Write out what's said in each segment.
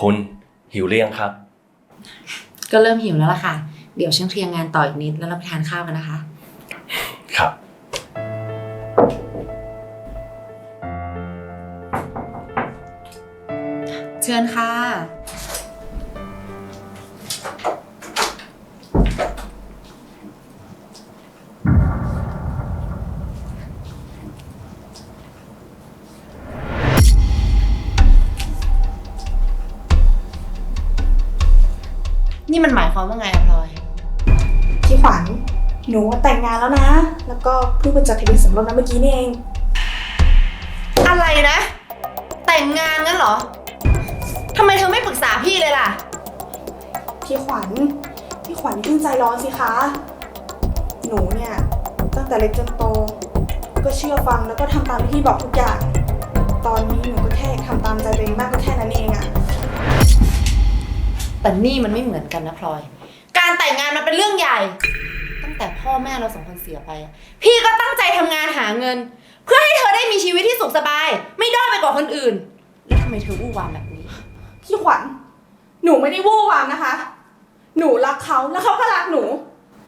คุณหิวหรือยังครับ ก็เริ่มหิวแล้วล่ะค่ะ เดี๋ยวฉันเคลียร์งานต่ออีกนิดแล้วเราไปทานข้าวกันนะคะ ครับ เชิญค่ะ นี่มันหมายความว่าไงอะพลอย พี่ขวัญหนูแต่งงานแล้วนะ แล้วก็เพิ่งไปจดทะเบียนสมรสนะเมื่อกี้นี่เอง อะไรนะ แต่งงานงั้นเหรอทำไมเธอไม่ปรึกษาพี่เลยล่ะ พี่ขวัญพี่ขวัญอย่าเพิ่งใจร้อนสิคะ หนูเนี่ยตั้งแต่เล็กจนโต ก็เชื่อฟังแล้วก็ทำตามที่พี่บอกทุกอย่าง ตอนนี้หนูก็แค่อยากทำตามใจตัวเองมากก็แค่นั้นเองอะ แต่นี่มันไม่เหมือนกันนะพลอย การแต่งงานมันเป็นเรื่องใหญ่ ตั้งแต่พ่อแม่เราสองคนเสียไปอะพี่ก็ตั้งใจทำงานหาเงิน เพื่อให้เธอได้มีชีวิตที่สุขสบาย ไม่ด้อยไปกว่าคนอื่น แล้วทำไมเธอวู่วามแบบนี้ พี่ขวัญ หนูไม่ได้วู่วามนะคะ หนูรักเขาแล้วเขาก็รักหนู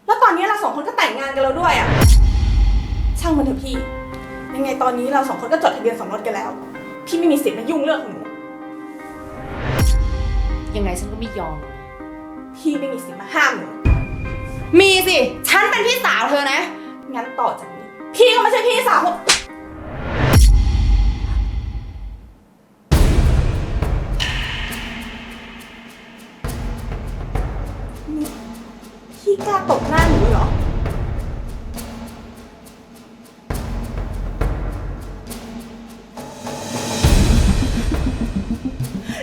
แล้วตอนนี้เราสองคนก็แต่งงานกันแล้วด้วยอะช่างมันเถอะพี่ ยังไงตอนนี้เราสองคนก็จดทะเบียนสมรสกันแล้ว พี่ไม่มีสิทธิ์มายุ่งเรื่องของหนู ยังไงฉันก็ไม่ยอม พี่ไม่มีสิทธิ์มาห้ามหนูมีสิ ฉันเป็นพี่สาวเธอนะ งั้นต่อจากนี้ พี่ก็ไม่ใช่พี่สาวของนี่พี่กล้าตบหน้าหนูเหรอ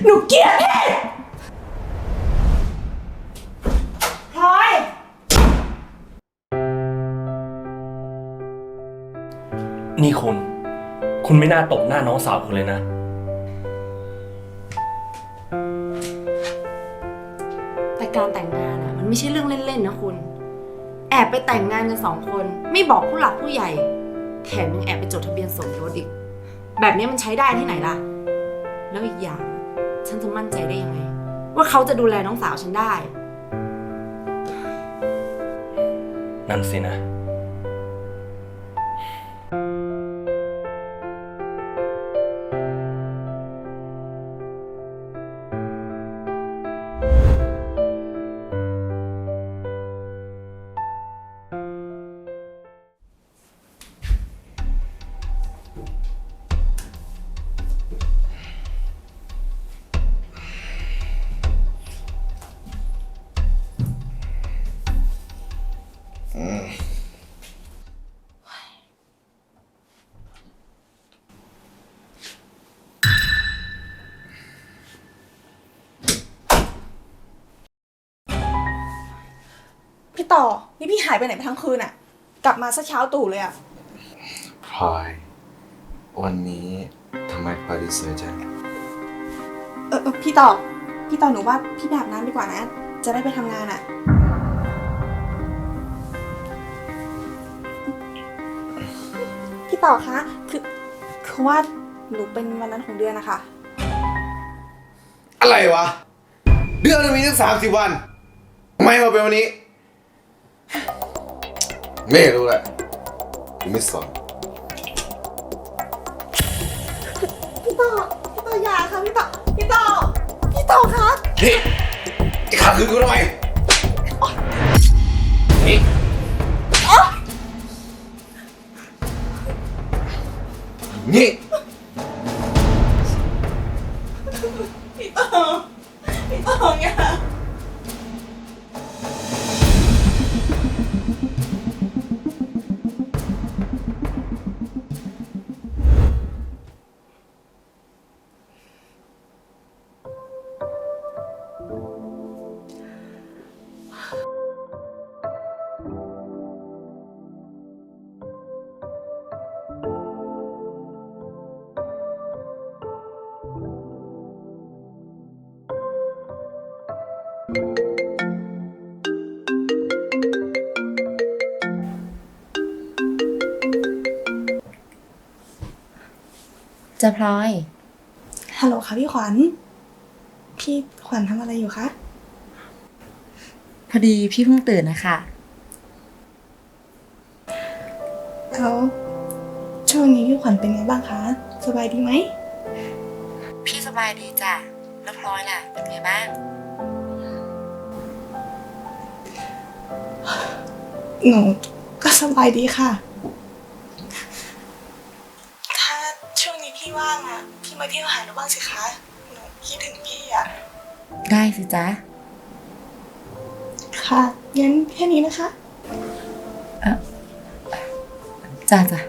หนูเกลียดพี่พ นี่คุณ คุณไม่น่าตบหน้าน้องสาวคุณเลยนะ แต่การแต่งงานอะมันไม่ใช่เรื่องเล่นๆนะคุณ แอบไปแต่งงานกันสองคน ไม่บอกผู้หลักผู้ใหญ่ แถมยังแอบไปจดทะเบียนสมรสอีก แบบนี้มันใช้ได้ที่ไหนล่ะ แล้วอีกอย่าง ฉันจะมั่นใจได้ยังไง ว่าเขาจะดูแลน้องสาวฉันได้ นั่นสินะ ต่อ นี่พี่หายไปไหนไปทั้งคืนอะกลับมาซะเช้าตู่เลยอะพลอย วันนี้ทำไมพลอยดูสวยจังเออเออพี่ต่อ พี่ต่อหนูว่าพี่ไปอาบน้ำดีกว่านะ จะได้ไปทำงานอะพี่ต่อคะ คือคือว่าหนูเป็นวันนั้นของเดือนนะคะ อะไรวะ เดือนหนึงมีตั้งสามสิบวันทำไมมาเป็นวันนี้ ไม่รู้แหละกูไม่สนพี่ต่อพี่ต่ออย่าค่ะพี่ต่อพี่ต่อพี่ต่อคะนี่จะขัดขืนกูทำไมนี่นี่ จะพลอย ฮัลโหลค่ะพี่ขวัญ พี่ขวัญทำอะไรอยู่คะ พอดีพี่เพิ่งตื่นนะคะแล้วช่วงนี้พี่ขวัญเป็นไงบ้างคะ สบายดีไหม พี่สบายดีจ้ะแล้วพลอยล่ะเป็นไงบ้าง หนูก็สบายดีค่ะ ถ้าช่วงนี้พี่ว่างอะ พี่มาเที่ยวหาหนูบ้างสิคะ หนูคิดถึงพี่ อะ ได้สิจ๊ะ ค่ะงั้นแค่นี้นะคะ จ้าจ้ะ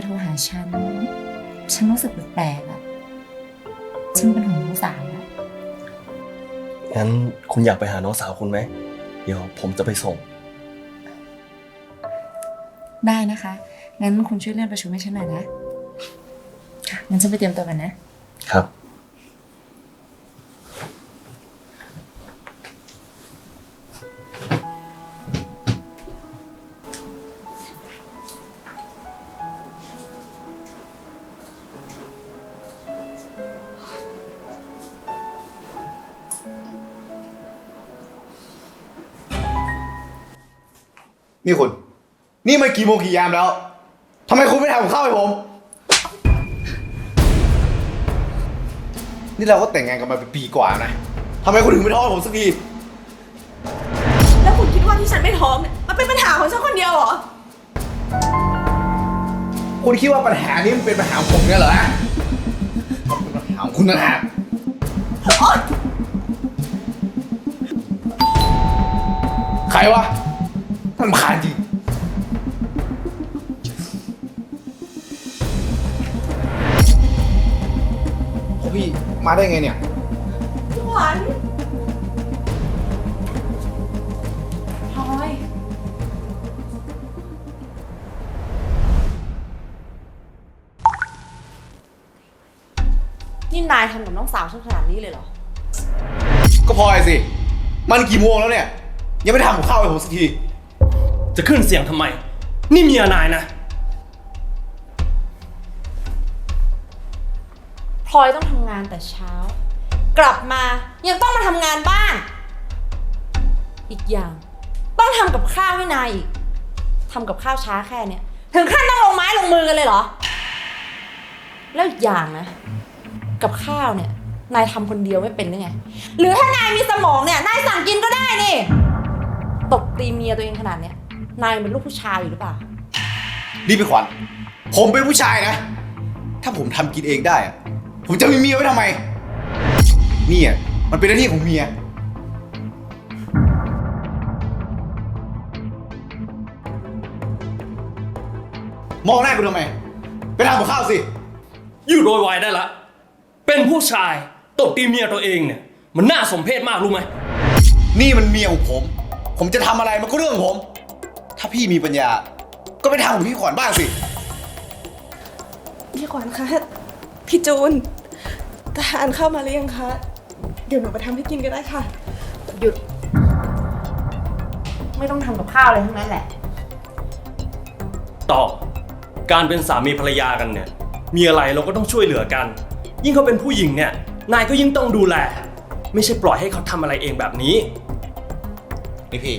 องพลอยโทรหาฉัน ฉันรู้สึกแปลกๆอะฉันเป็นห่วงน้องสาวอะงั้นคุณอยากไปหาน้องสาวคุณไหม เดี๋ยวผมจะไปส่ง ได้นะคะ งั้นคุณช่วยเลื่อนประชุมให้ฉันหน่อยนะค่ะงั้นฉันไปเตรียมตัวกันนะ ครับ นี่คุณ นี่มันกี่โมงกี่ยามแล้วทำไมคุณไม่ทำกับข้าวให้ผม นี่เราก็แต่งงานกันมาเป็นปีกว่านะทำไมคุณถึงไม่ท้องให้ผมสักที แล้วคุณคิดว่าที่ฉันไม่ท้องเนี่ยมันเป็นปัญหาของฉันคนเดียวเหรอ คุณคิดว่าปัญหานี้มันเป็นปัญหาของผมเนี่ยเหรอฮะมันเป็นปัญหาของคุณนะฮะใครวะ ท่านผ่านจริง โอ้พี่มาได้ไงเนี่ย พี่ขวัญพลอยนี่นายทำกับน้องสาวฉันขนาดนี้เลยเหรอ ก็พลอยสิ มันกี่โมงแล้วเนี่ย ยังไม่ได้ทำกับข้าวให้ผมสักที จะขึ้นเสียงทำไม นี่เมียนายนะ พลอยต้องทำงานแต่เช้า กลับมายังต้องมาทำงานบ้าน อีกอย่าง ต้องทำกับข้าวให้นายอีกทำกับข้าวช้าแค่เนี้ยถึงขั้นต้องลงไม้ลงมือกันเลยเหรอ แล้วอีกอย่างนะ กับข้าวเนี่ย นายทำคนเดียวไม่เป็นหรือไง หรือถ้านายมีสมองเนี่ย นายสั่งกินก็ได้นี่ ตบตีเมียตัวเองขนาดเนี้ย นายเป็นลูกผู้ชายอยู่หรือเปล่า นี่พี่ขวัญ ผมเป็นผู้ชายนะ ถ้าผมทำกินเองได้อะผมจะมีเมียไว้ทำไมนี่อะมันเป็นหน้าที่ของเมีย มองหน้ากูทำไม ไปทำกับข้าวสิหยุดโวยวายได้ละ เป็นผู้ชายตบตีเมียตัวเองเนี่ย มันน่าสมเพชมากรู้ไหม นี่มันเมียของผม ผมจะทำอะไรมันก็เรื่องของผม ถ้าพี่มีปัญญา ก็ไปทำของพี่ขวัญบ้างสิ พี่ขวัญคะ พี่จูนทหารเข้ามาหรือยังคะ เดี๋ยวหนูไปทำให้กินก็ได้ค่ะ หยุด ไม่ต้องทำกับข้าวอะไรทั้งนั้นแหละ ต่อ การเป็นสามีภรรยากันเนี่ย มีอะไรเราก็ต้องช่วยเหลือกัน ยิ่งเขาเป็นผู้หญิงเนี่ย นายก็ยิ่งต้องดูแล ไม่ใช่ปล่อยให้เขาทำอะไรเองแบบนี้ นี่พี่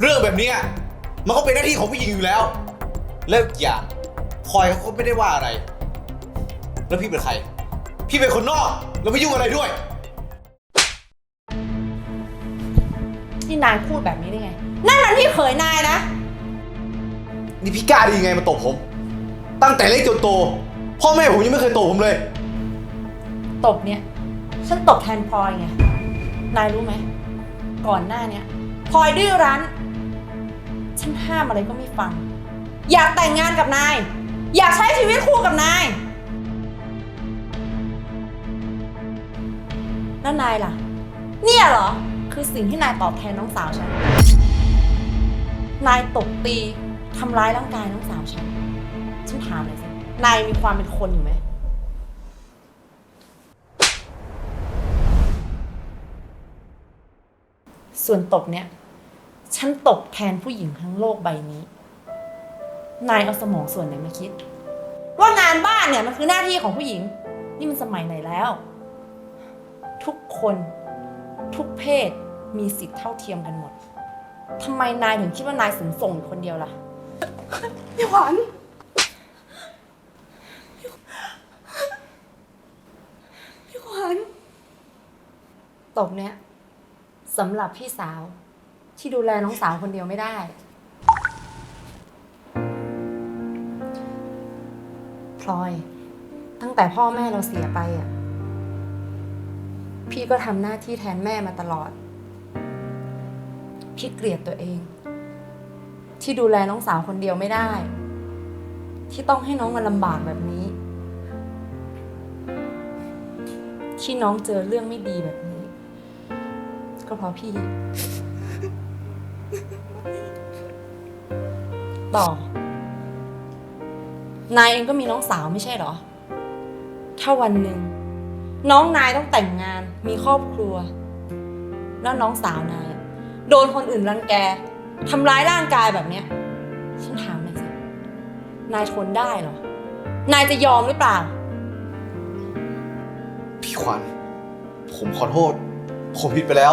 เรื่องแบบเนี้ย มันก็เป็นหน้าที่ของผู้หญิงอยู่แล้ว แล้วอีกอย่างพลอยเขาก็ไม่ได้ว่าอะไร แล้วพี่เป็นใคร พี่เป็นคนนอกแล้วไม่ยุ่งอะไรด้วย ที่นายพูดแบบนี้ได้ไง นั่นมันพี่เขยนายนะ นี่พี่กล้าดีไงมาตบผม ตั้งแต่เล็กจนโต พ่อแม่ผมยังไม่เคยตบผมเลย ตบเนี่ย ฉันตบแทนพลอยไง นายรู้ไหม ก่อนหน้าเนี้ยพลอยดื้อรั้น ฉันห้ามอะไรก็ไม่ฟัง อยากแต่งงานกับนาย อยากใช้ชีวิตคู่กับนาย แล้วนายล่ะ เนี่ยเหรอ คือสิ่งที่นายตอบแทนน้องสาวฉัน นายตบตีทำร้ายร่างกายน้องสาวฉัน ฉันถามหน่อยสิ นายมีความเป็นคนอยู่ไหม ส่วนตบเนี่ย ฉันตบแทนผู้หญิงทั้งโลกใบนี้ นายเอาสมองส่วนไหนมาคิด ว่างานบ้านเนี่ยมันคือหน้าที่ของผู้หญิง นี่มันสมัยไหนแล้ว ทุกคนทุกเพศมีสิทธิ์เท่าเทียมกันหมดทำไมนายถึงคิดว่านายสูงส่งอยู่คนเดียวล่ะ พี่ขวัญพี่ขวัญตบเนี่ยสำหรับพี่สาว ที่ดูแลน้องสาวคนเดียวไม่ได้ พลอย ตั้งแต่พ่อแม่เราเสียไปอะ พี่ก็ทำหน้าที่แทนแม่มาตลอด พี่เกลียดตัวเอง ที่ดูแลน้องสาวคนเดียวไม่ได้ ที่ต้องให้น้องมาลำบากแบบนี้ ที่น้องเจอเรื่องไม่ดีแบบนี้ ก็เพราะพี่ ต่อ นายเองก็มีน้องสาวไม่ใช่เหรอ ถ้าวันหนึ่ง น้องนายต้องแต่งงานมีครอบครัว แล้วน้องสาวนายโดนคนอื่นรังแกทำร้ายร่างกายแบบเนี้ย ฉันถามหน่อยสิ นายทนได้เหรอ นายจะยอมหรือเปล่า พี่ขวัญ ผมขอโทษ ผมผิดไปแล้ว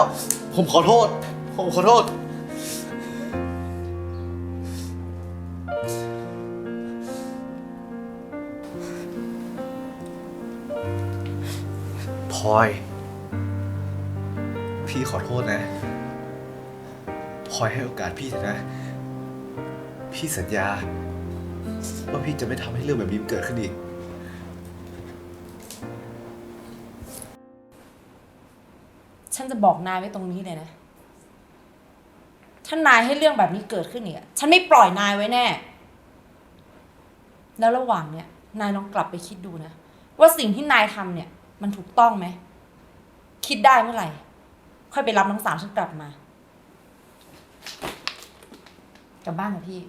ผมขอโทษ ผมขอโทษ อย พี่ขอโทษนะพลอยให้โอกาสพี่เถอะนะ พี่สัญญา ว่าพี่จะไม่ทำให้เรื่องแบบนี้มันเกิดขึ้นอีก ฉันจะบอกนายไว้ตรงนี้เลยนะ ถ้านายให้เรื่องแบบนี้เกิดขึ้นเนี่ยฉันไม่ปล่อยนายไว้แน่ แล้วระหว่างเนี่ยนายลองกลับไปคิดดูนะ ว่าสิ่งที่นายทำเนี่ย มันถูกต้องไหม คิดได้เมื่อไหร่ ค่อยไปรับน้องสาวฉันกลับมา กลับบ้านเถอะพี่